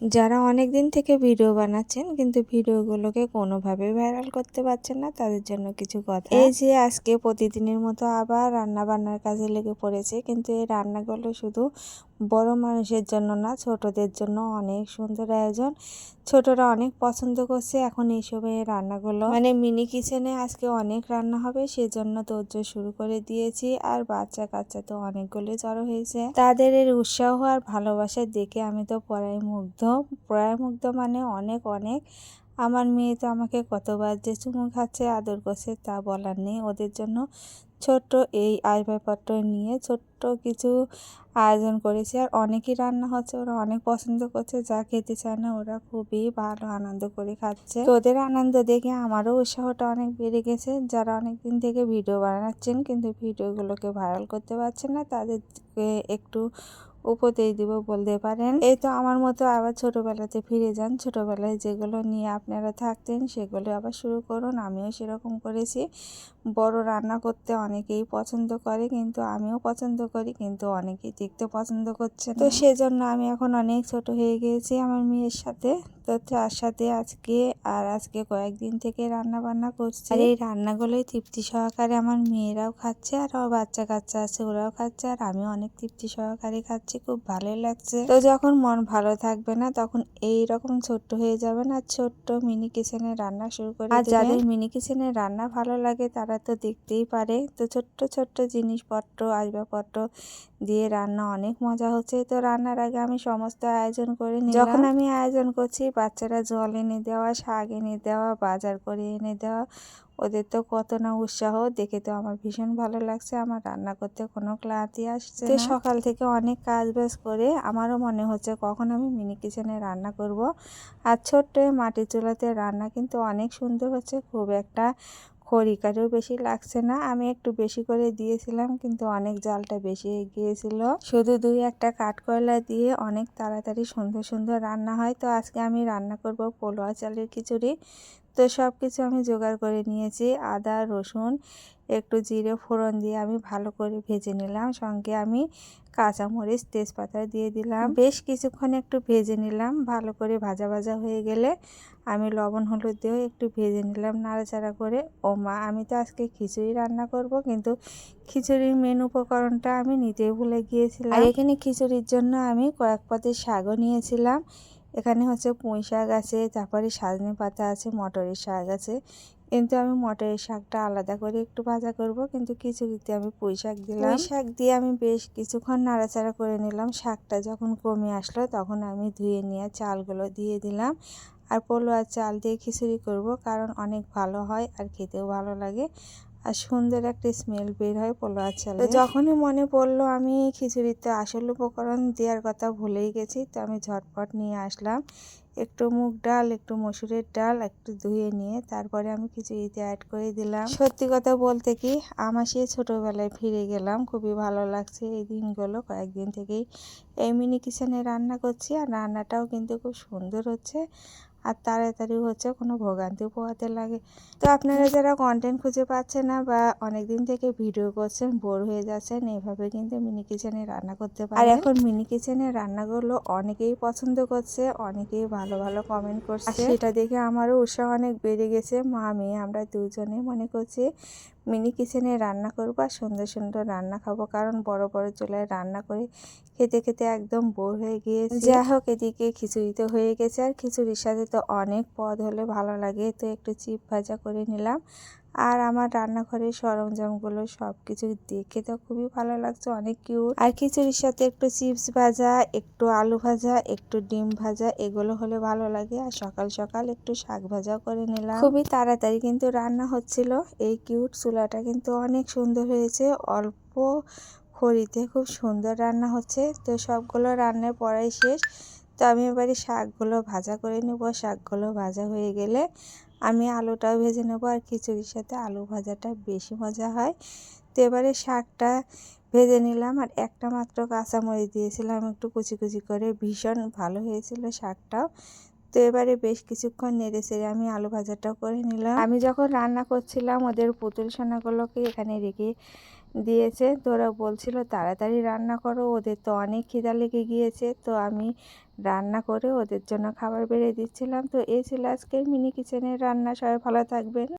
যারা অনেক দিন থেকে ভিডিও বানাচ্ছেন, কিন্তু ভিডিওগুলোকে কোনোভাবে ভাইরাল করতে পারছেন না, তাদের জন্য কিছু কথা। এই যে আজকে প্রতিদিনের মতো আবার রান্না বান্নার কাজে লেগে পড়েছে, কিন্তু এই রান্নাগুলো শুধু বড় মানুষের জন্য না, ছোটদের জন্য অনেক সুন্দর আয়োজন। ছোটরা অনেক পছন্দ করছে এখন এই সময় রান্নাগুলো। মানে মিনি কিচেনে আজকে অনেক রান্না হবে, সেজন্য তোর্য শুরু করে দিয়েছি। আর বাচ্চা কাচ্চা তো অনেকগুলো জড়ো হয়েছে। তাদের এর উৎসাহ আর ভালোবাসা দেখে আমি তো পড়ায় মুগ্ধ। পড়াই মুগ্ধ মানে অনেক অনেক। আমার মেয়ে তো আমাকে কতবার যে চুমু খাচ্ছে, আদর করছে তা বলার নেই। ওদের জন্য ছোট্ট এই আসবাবপত্র নিয়ে ছোট্ট কিছু আয়োজন করেছি। আর অনেকই রান্না হচ্ছে, ওরা অনেক পছন্দ করছে, যা খেতে চায় না ওরা খুবই ভালো আনন্দ করে খাচ্ছে। ওদের আনন্দ দেখে আমারও উৎসাহটা অনেক বেড়ে গেছে। যারা অনেক দিন থেকে ভিডিও বানাচ্ছেন কিন্তু ভিডিওগুলোকে ভাইরাল করতে পারছেন না, তাদেরকে একটু উপদেশ দিব, বলতে পারেন। এই তো আমার মতো আবার ছোটবেলাতে ফিরে যান। ছোটবেলায় যেগুলো নিয়ে আপনারা থাকতেন, সেগুলো আবার শুরু করুন। আমিও সেরকম করেছি। বড় রান্না করতে অনেকেই পছন্দ করে, কিন্তু আমিও পছন্দ করি, কিন্তু অনেকেই দেখতে পছন্দ করছে তো সেজন্য আমি এখন অনেক ছোট হয়ে গিয়েছি আমার মেয়ের সাথে। তো তার সাথে আজকে আর আজকে কয়েকদিন থেকে রান্না বান্না করছি। আর এই রান্নাগুলোই তৃপ্তি সহকারে আমার মেয়েরাও খাচ্ছে আর আমার বাচ্চা কাচ্চা আছে ওরাও খাচ্ছে আর আমি অনেক তৃপ্তি সহকারে খাচ্ছি খুব ভালোই লাগছে। তো যখন মন ভালো থাকবে না তখন এই রকম ছোট্ট হয়ে যাবে না ছোট্ট মিনি কিচেনে রান্না শুরু করে আর যাদের মিনি কিচেনে রান্না ভালো লাগে তারা তো দেখতেই পারে। তো ছোট্ট ছোট্ট জিনিসপত্র আসবাবপত্র দিয়ে রান্না অনেক মজা হচ্ছে। তো রান্নার আগে আমি সমস্ত আয়োজন করে নিই যখন আমি আয়োজন করছি বাচ্চারা জল এনে দেওয়া শাক এনে দেওয়া বাজার করে এনে দেওয়া ওদের তো কত না উৎসাহ। দেখে তো আমার ভীষণ ভালো লাগছে। আমার রান্না করতে কোনো ক্লান্তি আসছে তো সকাল থেকে অনেক কাজ বাজ করে আমারও মনে হচ্ছে কখন আমি মিনি কিচেনে রান্না করব। আর ছোট্ট মাটির চুলাতে রান্না কিন্তু অনেক সুন্দর হচ্ছে। খুব একটা খড়িকারেও বেশি লাগছে না। আমি একটু বেশি করে দিয়েছিলাম, কিন্তু অনেক জালটা বেশি গিয়েছিল। শুধু দুই একটা কাঠকয়লা দিয়ে অনেক তাড়াতাড়ি সুন্দর সুন্দর রান্না হয়। তো আজকে আমি রান্না করব পোলোয়া চালের খিচুড়ি। তো সব কিছু আমি জোগাড় করে নিয়েছি। আদা, রসুন একটু জিরে ফোড়ন দিয়ে আমি ভালো করে ভেজে নিলাম। সঙ্গে আমি কাঁচামরিচ তেজপাতা দিয়ে দিলাম। বেশ কিছুক্ষণ একটু ভেজে নিলাম। ভালো করে ভাজা ভাজা হয়ে গেলে আমি লবণ হলুদ দিয়েও একটু ভেজে নিলাম নাড়াচাড়া করে। ও মা আমি তো আজকে খিচুড়ি রান্না করব কিন্তু খিচুড়ির মেন উপকরণটা আমি নিতেই ভুলে গিয়েছিলাম। আর এখানে খিচুড়ির জন্য আমি কয়েক পাতে শাকও নিয়েছিলাম। এখানে হচ্ছে পুঁই শাক আছে তারপরে সাজনে পাতা আছে মটরের শাক আছে। কিন্তু আমি মটরের শাকটা আলাদা করে একটু ভাজা করব কিন্তু খিচুড়িতে আমি পুঁই শাক দিলাম। পুঁই শাক দিয়ে আমি বেশ কিছুক্ষণ নাড়াচাড়া করে নিলাম। শাকটা যখন কমে আসলো তখন আমি ধুয়ে নিয়ে চালগুলো দিয়ে দিলাম। আর পোলোয়ার চাল দিয়ে খিচুড়ি করব কারণ অনেক ভালো হয় আর খেতেও ভালো লাগে। আর সুন্দর একটা স্মেল বের হয় পোলোয়ার চালে। যখনই মনে পড়ল আমি খিচুড়িতে আসল উপকরণ দেওয়ার কথা ভুলেই গেছি তো আমি ঝটপট নিয়ে আসলাম। একটু মুগ ডাল, একটু মসুরের ডাল, একটু ধুয়ে নিয়ে তারপরে আমি খিচুড়িতে অ্যাড করে দিলাম। সত্যি কথা বলতে কি, আমার সে ছোটোবেলায় ফিরে গেলাম, খুবই ভালো লাগছে এই দিনগুলো। কয়েকদিন থেকেই এই মিনি কিচেনে রান্না করছি আর রান্নাটাও কিন্তু খুব সুন্দর হচ্ছে। আর তাড়াতাড়ি হচ্ছে কোনো ভোগান্তি পোহাতে লাগে। তো আপনারা যারা কন্টেন্ট খুঁজে পাচ্ছেন না বা অনেক দিন থেকে ভিডিও করছেন বোর হয়ে যাচ্ছেন এইভাবে কিন্তু মিনি কিচেনে রান্না করতে পারেন। আর এখন মিনি কিচেনে রান্নাগুলো অনেকেই পছন্দ করছে অনেকেই ভালো ভালো কমেন্ট করছে। সেটা দেখে আমারও উৎসাহ অনেক বেড়ে গেছে। মা মেয়ে আমরা দুজনে মনে করছি মিনি কিচেনে রান্না করব আর সুন্দর সুন্দর রান্না খাব। কারণ বড় বড় চুলায় রান্না করে খেতে খেতে একদম বোর হয়ে গিয়েছে। যাই হোক এদিকে খিচুড়ি তো হয়ে গেছে। আর খিচুড়ির সাথে তো অনেক পদ হলে ভালো লাগে। তো একটু চিপ ভাজা করে নিলাম। আর আমার রান্নাঘরের সরঞ্জামগুলো সব কিছু দেখে তো খুবই ভালো লাগছে, অনেক কিউট আর খিচুড়ির সাথে একটু চিপস ভাজা, একটু আলু ভাজা, একটু ডিম ভাজা, এগুলো হলে ভালো লাগে। আর সকাল সকাল একটু শাক ভাজা করে নিলাম। খুবই তাড়াতাড়ি কিন্তু রান্না হচ্ছিল। এই কিউট চুলাটা কিন্তু অনেক সুন্দর হয়েছে। অল্প খড়িতে খুব সুন্দর রান্না হচ্ছে। তো সবগুলো রান্নার পরাই শেষ। তো আমি এবারে শাকগুলো ভাজা করে নেব। শাকগুলো ভাজা হয়ে গেলে আমি আলুটাও ভেজে নেব আর খিচুড়ির সাথে আলু ভাজাটা বেশি মজা হয়। তো এবারে শাকটা ভেজে নিলাম আর একটা মাত্র কাঁচামরিচ দিয়েছিলাম, একটু কুচি কুচি করে। ভীষণ ভালো হয়েছিল শাকটাও। তো এবারে বেশ কিছুক্ষণ নেড়ে সেড়ে আমি আলু ভাজাটাও করে নিলাম। আমি যখন রান্না করছিলাম, ওদের পুতুল সোনাগুলোকে এখানে রেখে দিয়েছে। তো ওরা বলছিল, তাড়াতাড়ি রান্না করো, ওদের তো অনেক খিদা লেগে গিয়েছে। তো আমি রান্না করে ওদের জন্য খাবার বেড়ে দিচ্ছিলাম। তো এই ছিল আজকের মিনি কিচেনের রান্না। সবাই ভালো থাকবেন।